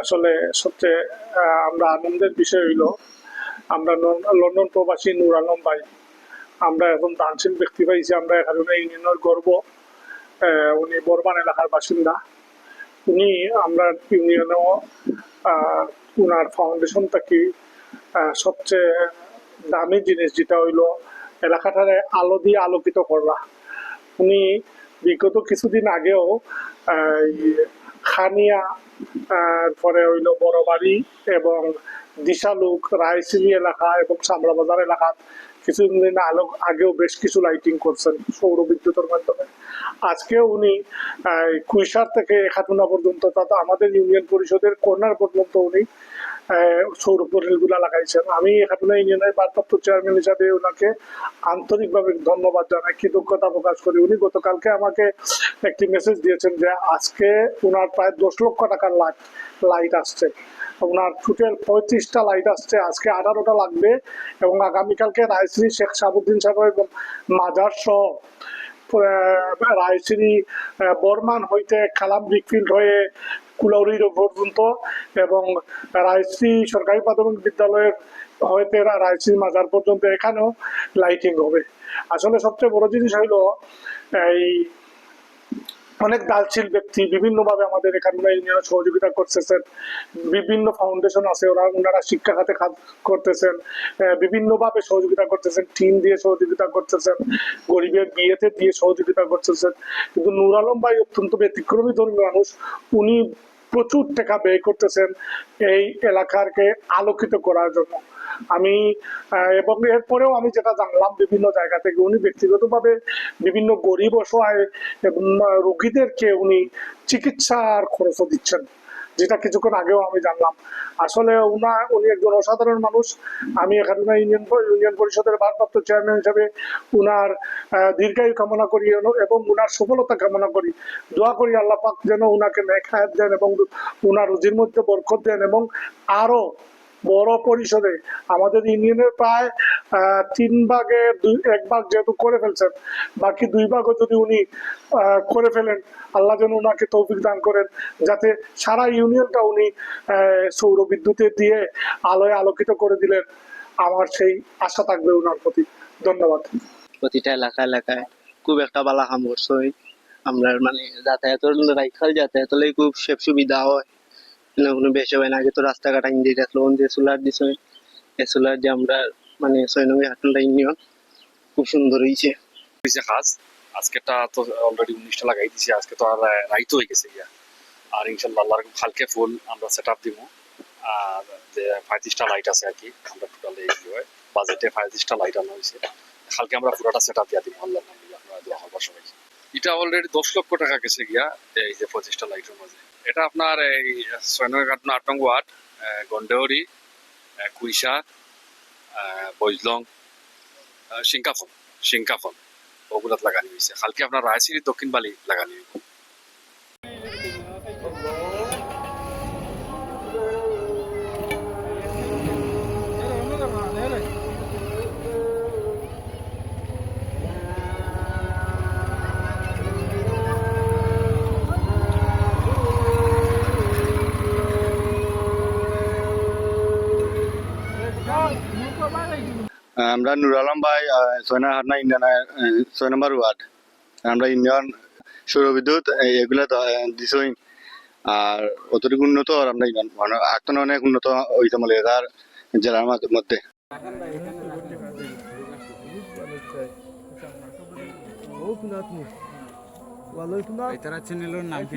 আসলে সবচেয়ে আমরা আনন্দের বিষয় হইল, আমরা লন্ডন প্রবাসী নূর আলম ভাই। আমরা এখন দানশীল ব্যক্তি পাইছি আমরা এখানে ইউনিয়নের গর্ব উনি বর্মান এলাকার বাসিন্দা। উনি আমরা ইউনিয়নেও আহ, উনার ফাউন্ডেশন থেকে সবচেয়ে দামি জিনিস যেটা হইল এলাকাটারে আলো দিয়ে আলোকিত করা। উনি বিগত কিছুদিন আগেও খানিয়া পরে হইল বড়বাড়ি এবং দিশালুক রায়সিলি এলাকা এবং সামলা বাজার এলাকা কিছুদিন আলো আগেও বেশ কিছু লাইটিং করছেন সৌর বিদ্যুতের মাধ্যমে। আজকে উনি কুইসার থেকে খাতুনা পর্যন্ত, তথা আমাদের ইউনিয়ন পরিষদের কর্নার পর্যন্ত উনি সৌর প্যানেলগুলা লাগাইছেন। আমি খাতুনা ইউনিয়নের ভারপ্রাপ্ত চেয়ারম্যান হিসাবে ওনাকে আন্তরিকভাবে ধন্যবাদ জানাই, কৃতজ্ঞতা প্রকাশ করি। উনি গতকালকে আমাকে একটি মেসেজ দিয়েছেন যে আজকে ওনার প্রায় দশ লক্ষ টাকার লাইট লাইট আসছে। ওনার টোটাল পঁয়ত্রিশটা লাইট আসছে। আজকে আঠারোটা লাগবে এবং আগামীকালকে রায়শ্রী, শেখ সাবুদ্দিন সাহেব মাজার সহ রায়শ্রী বর্মান হইতে খালাম বিকফিল্ড হয়ে কুলাউরি পর্যন্ত এবং রায়শ্রী সরকারি প্রাথমিক বিদ্যালয়ের হইতে রায়শ্রী মাজার পর্যন্ত এখানেও লাইটিং হবে। আসলে সবচেয়ে বড় জিনিস হইল এই অনেক দালশীল ব্যক্তি বিভিন্নভাবে আমাদের এখানে সহযোগিতা করতেছেন। বিভিন্ন ফাউন্ডেশন আছে, ওরা, ওনারা শিক্ষা খাতে কাজ করতেছেন। বিভিন্ন বিভিন্নভাবে সহযোগিতা করতেছেন টিম দিয়ে সহযোগিতা করতেছেন, গরিবের বিয়েতে দিয়ে সহযোগিতা করতেছেন। কিন্তু নুর আলম ভাই অত্যন্ত ব্যতিক্রমী ধর্মীয় মানুষ, উনি প্রচুর টাকা ব্যয় করতেছেন এই এলাকাকে আলোকিত করার জন্য। আমি এবং এরপরেও আমি যেটা জানলাম বিভিন্ন জায়গা থেকে, উনি ব্যক্তিগতভাবে বিভিন্ন গরিব অসহায় রোগীদেরকে উনি চিকিৎসার খরচও দিচ্ছেন। যেটা কিছুক্ষণ আগেও আমি জানলাম। আসলে উনা, উনি একজন অসাধারণ মানুষ। আমি এখানে ইউনিয়ন ইউনিয়ন পরিষদের ভারপ্রাপ্ত চেয়ারম্যান হিসাবে উনার দীর্ঘায়ু কামনা করি এবং- উনার সফলতা কামনা করি। দোয়া করি আল্লাহ পাক যেন উনাকে নেখায়াত দেন এবং উনার রুজির মধ্যে বরকত দেন এবং আরও বড় পরিষদে আমাদের ইউনিয়নের প্রায় তিন ভাগে দুই, এক ভাগ যেহেতু করে ফেলছেন, বাকি দুই ভাগও যদি উনি করে ফেলেন, আল্লাহ যেন ওনাকে তৌফিক দান করেন, যাতে সারা ইউনিয়নটা উনি সৌর বিদ্যুতে দিয়ে আলোয় আলোকিত করে দিলেন। আমার সেই আশা থাকবে ওনার প্রতি। ধন্যবাদ। প্রতিটা এলাকা এলাকায় খুব একটা বালা কাম করছই আমরা মানে যাতায়াতের রাইখাল যাতায়াতের খুব সেব সুবিধা হয়। না, কোনো বেশি হয় না। আগে তো রাস্তাঘাট আইন দিয়ে রাখল যে সোলার দিছে এই সোলার দিয়ে আমরা মানে ছয় নম্বর হাটনটা ইউনিয়ন খুব সুন্দর হয়েছে হয়েছে কাজ আজকেটা তো অলরেডি উনিশটা লাগাই দিছি আজকে তো আর রাইত হয়ে গেছে গিয়া। আর ইনশাল্লাহ আল্লাহর খালকে ফুল আমরা সেট আপ দিব। আর, যে পঁয়ত্রিশটা লাইট আছে আর কি, আমরা টোটাল এই কি হয় বাজেটে পঁয়ত্রিশটা লাইট আনা হয়েছে। কালকে আমরা পুরোটা সেট আপ দিয়া দিব আল্লাহ আপনারা দোয়া করবার সবাই এটা অলরেডি দশ লক্ষ টাকা গেছে গিয়া, এই যে পঁচিশটা লাইটের মাঝে। এটা আপনার এই ছয় নয় ঘাট আট ওয়ার্ড গন্ডেহরি কুইশা বৈজলং শিংকাফল সিংকাফন ওগুলাত লাগানি হয়েছে কালকে আপনার রায়সির দক্ষিণ বালি লাগানি হইব। আমরা নুর আলম ভাই সৈনা হাটনা ইন্ডিয়ান ছয় নম্বর ওয়ার্ড। আমরা ইন্ডিয়ান সৌরবিদ্যুৎ এগুলো দিছই। আর অতটুকু উন্নত আর আমরা ইন্ডিয়ান মানে এখন অনেক উন্নত হইতে মানে এগার জেলার মধ্যে। তারা চ্যানেলের নাম কি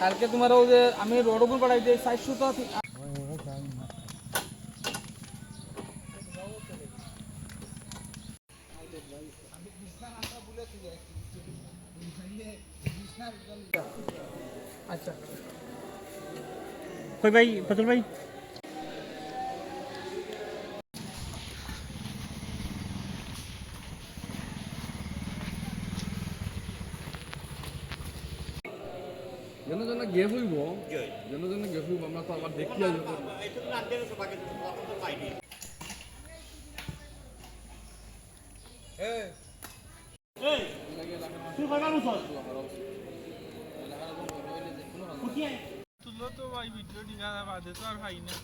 কালকে তোমার ওই যে আমি রোড উপর পাঠাই দিই চারশো তো আচ্ছা ভাই, ফজল ভাই? যেন গিয়ে ফুলব যেন যেন গিয়ে ফুলব আমরা তো আবার দেখি আসব তুলো তো ভাই ভিডিও ডিগা বাদে তো আর ভাই না?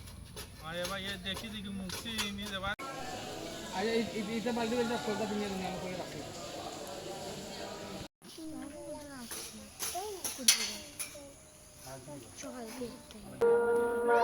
আরে ভাই দেখি দেখি মুক্তি নিয়ে যাবা। আরে এইটা বালতি বেলটা খোলটা তুমি আমি করে রাখি